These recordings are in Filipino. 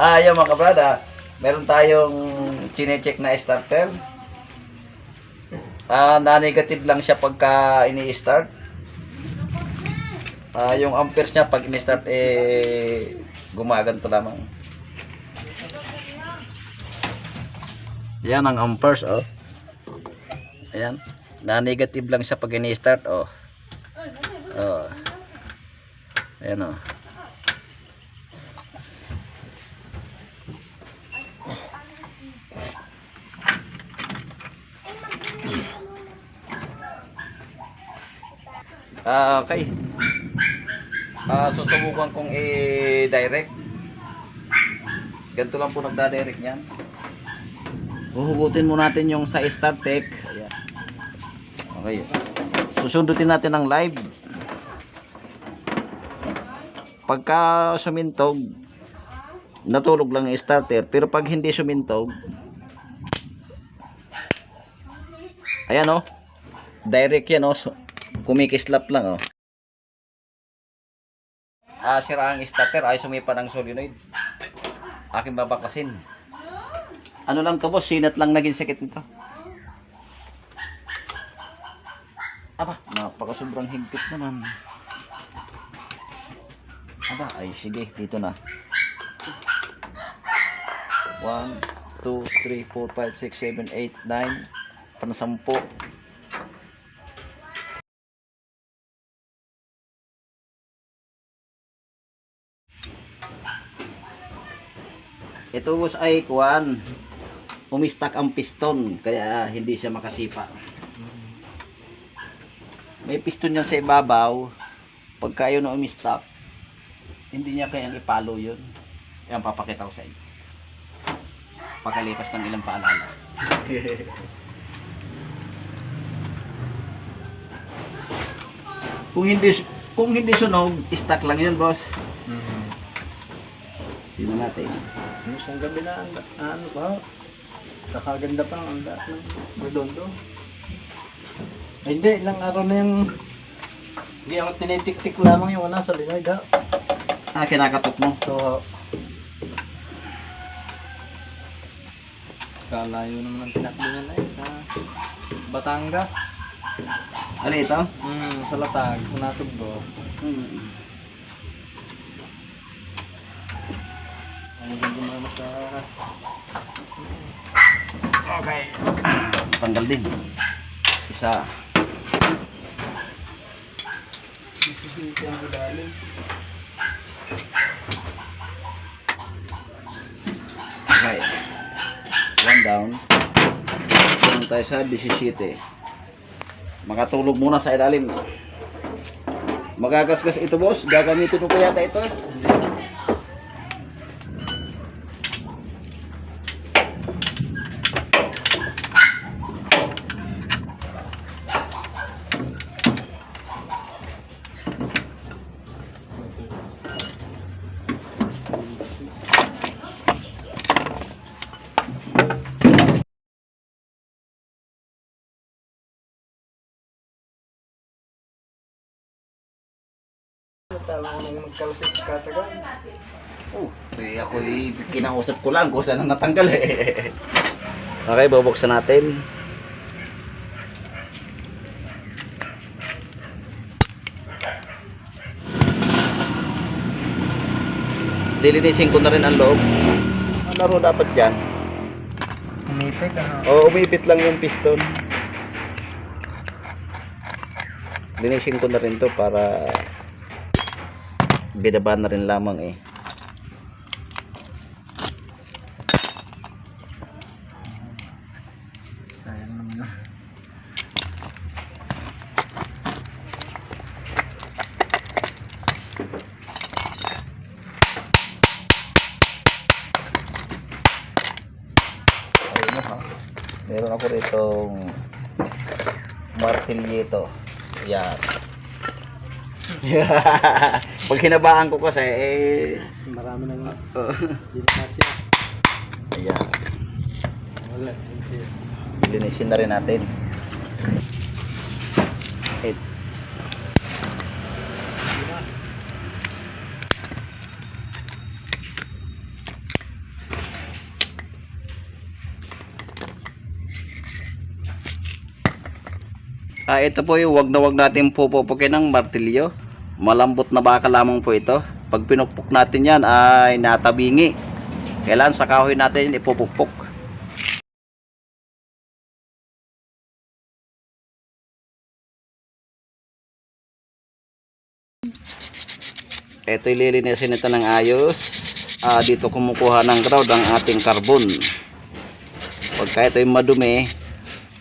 Ah, yun mga kabrada. Meron tayong chinecheck na starter. Ah, na-negative lang siya pagka ini-start. Ah, yung amperes niya pag ini-start eh gumaganto lamang. Yan ang amperes oh. Ayan. Na-negative lang siya pag ini-start oh. Oh. Ayan oh. Ah, okay. Ah, susubukan kong i-direct. Ganito lang po nagda-direct niyan. Uhugutin mo natin yung sa StarTech. Ayan. Okay. Susundutin natin ang live. Pagka sumintog, natulog lang yung starter. Pero pag hindi sumintog, ayan oh. Direct yan oh. Kumikislap lang oh. Ah, sira ang starter ay sumipa ng solenoid. Aking babaklasin. Ano lang to boss, sinat lang naging sakit nito. Aba, napaka sobrang higpit naman. Aba, ay sige, dito na. 1, 2, 3, 4, 5, 6, 7, 8, 9, pansampo. Was ay kuan. Umistak ang piston kaya hindi siya makasipa. May piston yan sa ibabaw. Pagka yun na umistak, hindi niya kayang ipalo yun. Yan papakita ko sa inyo. Pagkalipas ng ilang paalala. kung hindi kung hindi sunog, stuck lang yun, boss. Mm. Tingnan natin. Ano sa gabi na, ang ano ba? Kakaganda pa ang daan ng redondo. Ay, hindi, ilang araw na yung hindi ako tinitik-tik lamang yung una sa linoy da. Ah, kinakatok mo. So, kalayo naman ang tinakbo na yun sa Batangas. Ano ito? Hmm, sa Latag, sa Nasugbo. Hmm. Okay. Tanggal din. Isa. Okay. One down. Doon tayo sa 17. Makatulog muna sa ilalim. Magagasgas ito boss. Gagamitin mo pa yata ito. Tama ko nang magkalapit katagal. Oh, eh, ako eh, kinausap ko lang kung saan ang natanggal eh. okay, bubuksan natin. Dilinisin ko na rin ang loob. Ano ro dapat dyan? Umipit ano? O, umipit lang yung piston. Linisin ko na rin to para binaba na rin lamang eh. Meron ako ritong martilyeto. Yan. Pag hinabaan ko kasi, eh... Marami na nga. Oo. Oh. Binasya. Ayan. Wala. Linisin na rin natin. Eight. Ah, ito po yung wag na wag natin pupupukin ng martilyo. Malambot na baka lamang po ito. Pag pinukpok natin yan ay natabingi. Kailan sa kahoy natin ipupukpok. Ito ililinisin nito ng ayos. Ah, dito kumukuha ng ground ang ating carbon. Pagka ito yung madumi,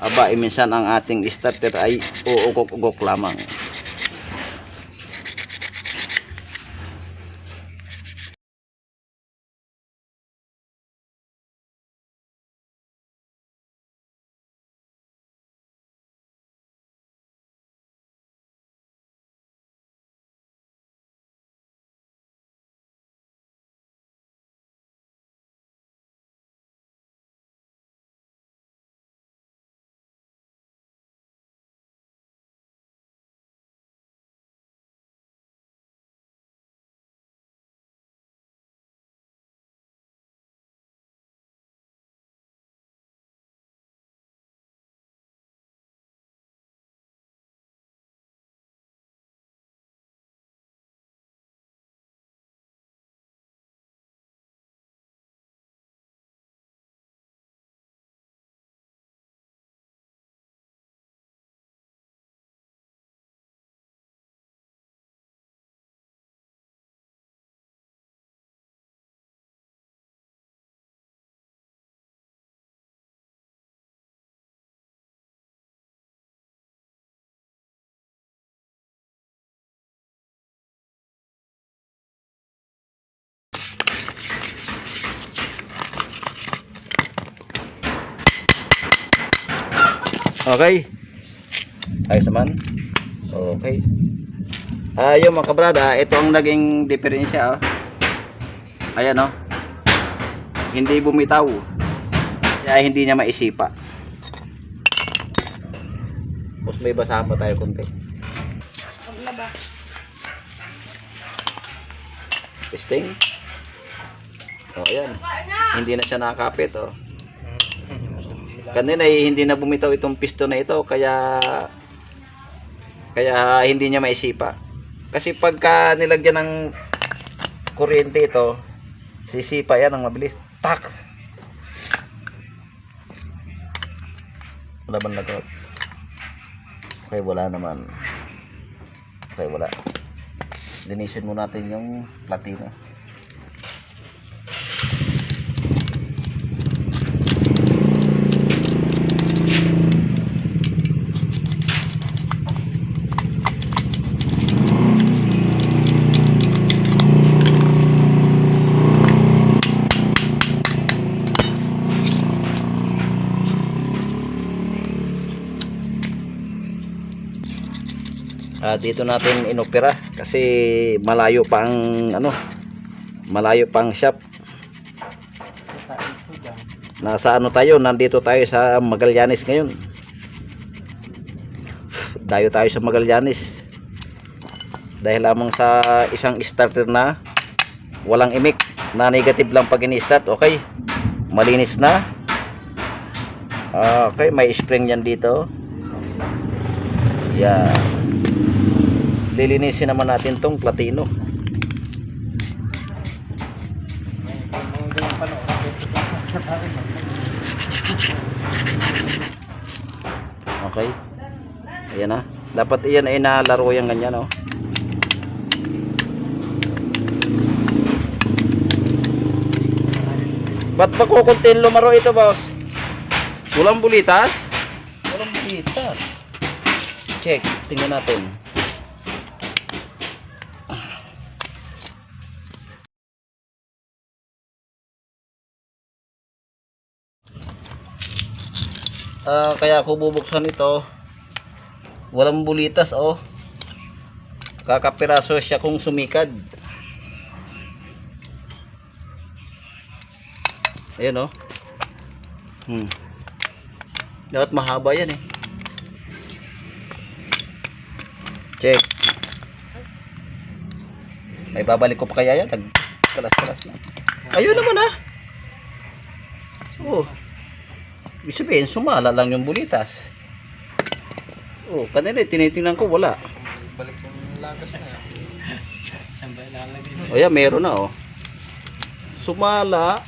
aba, eh, minsan ang ating starter ay uugok-ugok lamang. Okay. Ayos naman. Okay. Ah, yung mga kabrada, ito ang naging diferensya, oh. Ayan, oh. Hindi bumitaw. Kaya hindi niya maisipa. Tapos may basahan pa tayo konti. Testing. Oh, ayan. Hindi na siya nakakapit, oh. Kanina eh, hindi na bumitaw itong piston na ito kaya kaya hindi niya maisipa. Kasi pagka nilagyan ng kuryente ito, sisipa yan ng mabilis. Tak! Wala bang lagot? Okay, wala naman. Okay, wala. Linisin mo natin yung platino. Ah, dito natin inopera kasi malayo pa ang ano malayo pa ang shop. Nasa ano tayo nandito tayo sa Magallanes ngayon. Dayo tayo sa Magallanes. Dahil lamang sa isang starter na walang imik na negative lang pag ini-start okay? Malinis na. Ah, okay may spring yan dito yeah lilinisin naman natin tong platino. Okay. Ayan na. Dapat iyan ay nalaro yung ganyan oh. ba't ba kukuntin lumaro ito boss? Walang bulitas? Walang bulitas check tingnan natin Ah, kaya ako bubuksan ito. Walang bulitas oh. Kakapiraso siya kung sumikad. Ayan oh. Hmm. Dapat mahaba yan eh. Check. May babalik ko pa kaya yan. Nagkalas-kalas na. Ayun naman ah. Oh. Ibig sabihin, sumala lang yung bulitas. Oh, kanina tinitingnan ko wala. Balik yung lagas na yan. Saan ba ilalagay mo? O yan, meron na oh. Sumala.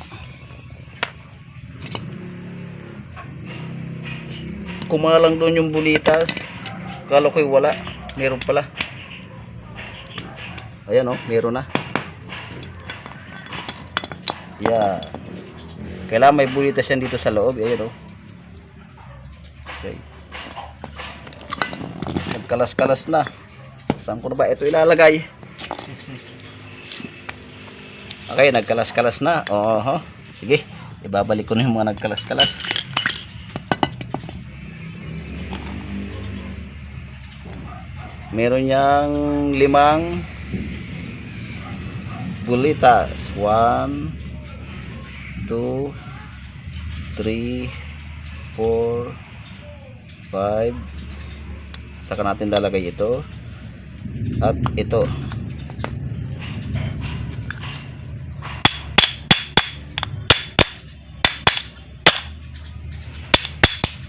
Kumalang doon yung bulitas. Kala ko'y wala. Meron pala. Ayan oh, meron na. Yeah. Kailangan may bulitas yan dito sa loob. Ayan oh. Okay. Nagkalas-kalas na. Saan ko na ba ito ilalagay? Okay, nagkalas-kalas na. Oo. Sige, ibabalik ko na yung mga nagkalas-kalas. Meron niyang limang bulitas. One, two, three, four, five. Saka natin lalagay ito. At ito.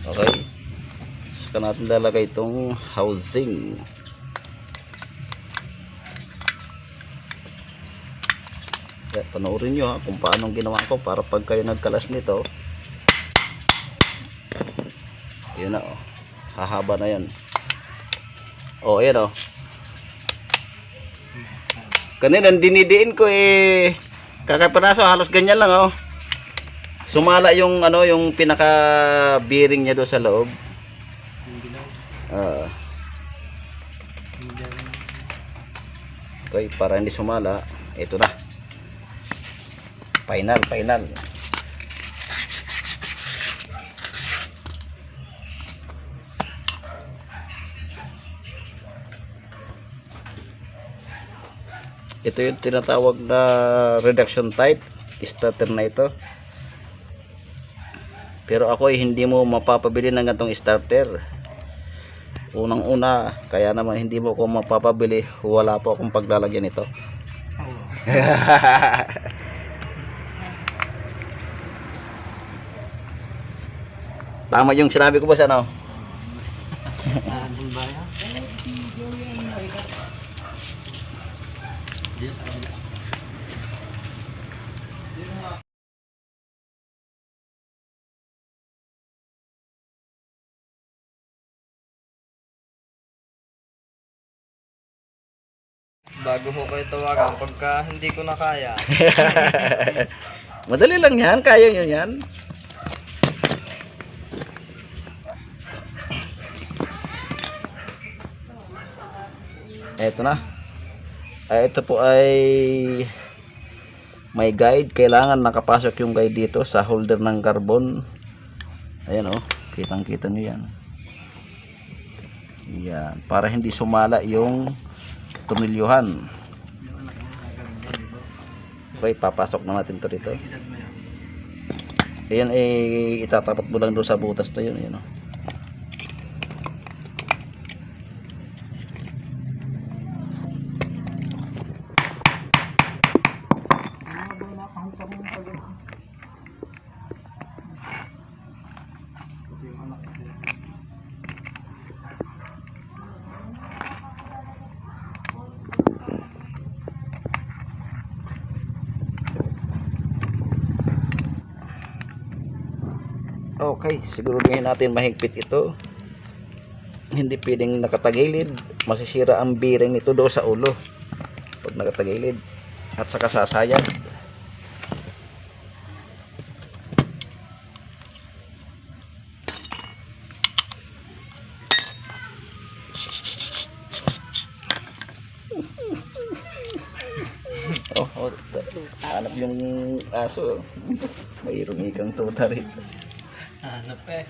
Okay. Saka natin lalagay itong housing. Kaya panoorin nyo ha, kung paano ginawa ko para pag kayo nagkalas nito. Yun na oh. Hahaba na yan. Oh, ayan oh. Kanina dinidiin ko eh kakapiraso halos ganyan lang oh. Sumala yung ano yung pinaka bearing niya doon sa loob. Ah, na. okay, para hindi sumala, ito na. Final, final. Ito yung tinatawag na reduction type starter na ito. Pero ako ay hindi mo mapapabili ng ganitong starter. Unang una, kaya naman hindi mo ako mapapabili, wala po akong paglalagyan ito. Tama yung sinabi ko ba sa ano? Bago ko kayo tawagan, pagka hindi ko na kaya, Madali lang yan, kaya nyo yan. Eto na. Ay, ito po ay may guide. Kailangan nakapasok yung guide dito sa holder ng carbon. Ayan oh, kitang kita nyo yan. Yan, para hindi sumala yung tumilyuhan. Okay, papasok na natin to dito. Ayan eh itatapat mo lang doon sa butas na yun, yun oh. Okay, siguruhin natin mahigpit ito. Hindi pwedeng nakatagilid. Masisira ang bearing nito do sa ulo. Pag nakatagilid. At saka sasayad. Oh, oh, hanap yung aso. Mayroong ikang tuta rito. Hanap eh.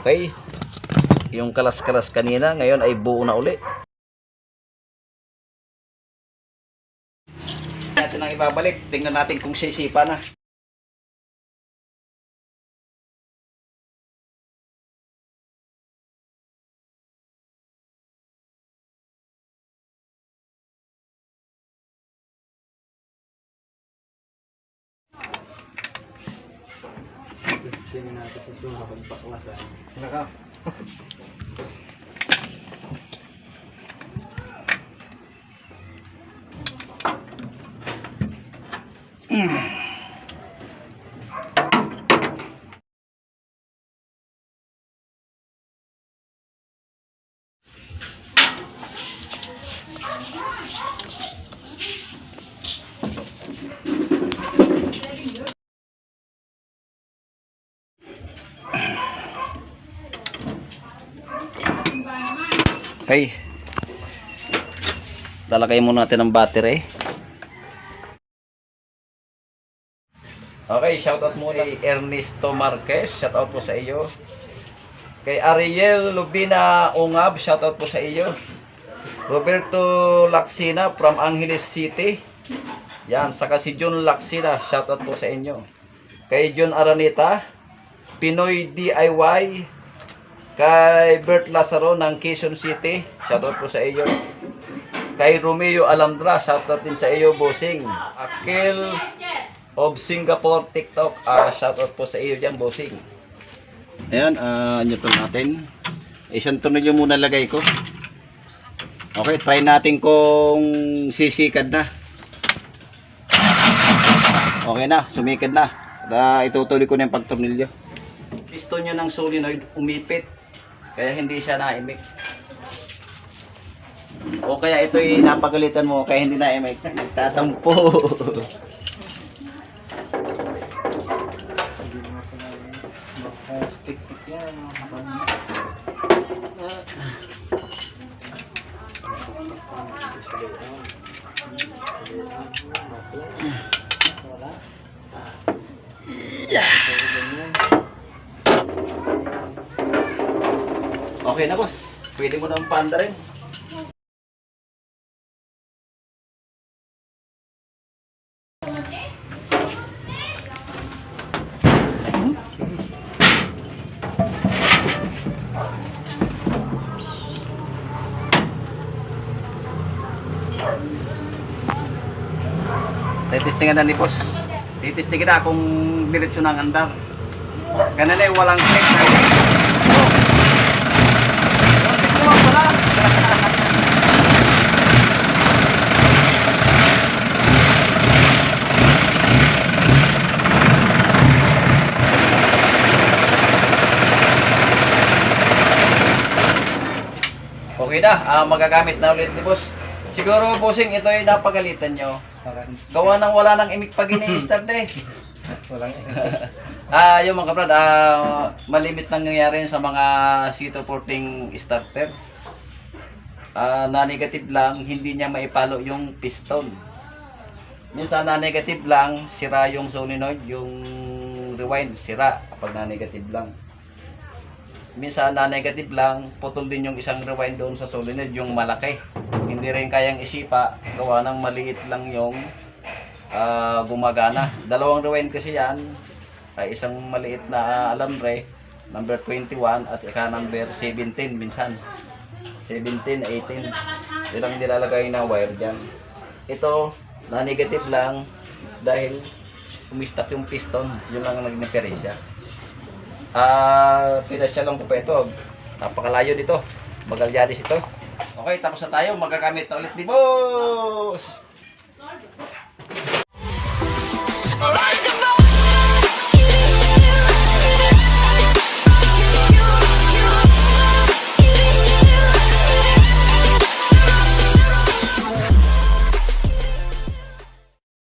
Okay. Yung kalas-kalas kanina, ngayon ay buo na uli. Natin ang ibabalik. Tingnan natin kung sisipa na. Sino natin sa sumakag baklasan. Naka. Okay. Lalagay muna natin ang battery. Okay, shoutout muna kay Ernesto Marquez. Shoutout po sa iyo. Kay Ariel Lubina Ungab, shoutout po sa iyo. Roberto Laksina from Angeles City. Yan, saka si John Laksina, shoutout po sa inyo. Kay John Aranita, Pinoy DIY, kay Bert Lazaro ng Quezon City, shoutout po sa iyo. Kay Romeo Alandra, shoutout din sa iyo, bossing. Akil of Singapore TikTok, ah shoutout po sa iyo diyan, bossing. Ayan, ah uh, natin. Isang tornilyo muna lagay ko. Okay, try natin kung sisikad na. Okay na, sumikad na. Da, itutuloy ko na yung pagtornilyo. Piston niya ng solenoid umipit. Kaya hindi siya naimik. O kaya ito'y napagalitan mo kaya hindi naimik. Nagtatampo. Hindi mo pa baka tik-tik yan. mga kapatid. Wala. Okay na boss. Pwede mo nang paanda rin. Titistingan na ni boss. Titistingan na kung diretsyo ng andar. Ganun eh, walang click na. Oh. Ito pala. Okay na, ah, magagamit na ulit ni boss. Siguro, bossing, ito ay napagalitan nyo. Gawa nang wala nang imik pag ini-start eh. walang Ah, yung mga kabrad, ah, malimit nang nangyayari sa mga C214 starter. Ah, na negative lang, hindi niya maipalo yung piston. Minsan na negative lang, sira yung solenoid, yung rewind, sira kapag na negative lang. Minsan na negative lang, putol din yung isang rewind doon sa solenoid, yung malaki. Hindi rin kayang isipa, gawa ng maliit lang yung ah, gumagana. Dalawang rewind kasi yan, ay isang maliit na alambre, number 21 at ika number 17 minsan. 17, 18. Yun ang nilalagay na wire dyan. Ito, na negative lang dahil umistak yung piston. Yun lang ang naging diferensya. Ah, pinasya lang ko pa ito. Napakalayo dito. Magalyanis ito. Okay, tapos na tayo. Magagamit na ulit ni boss. Alright!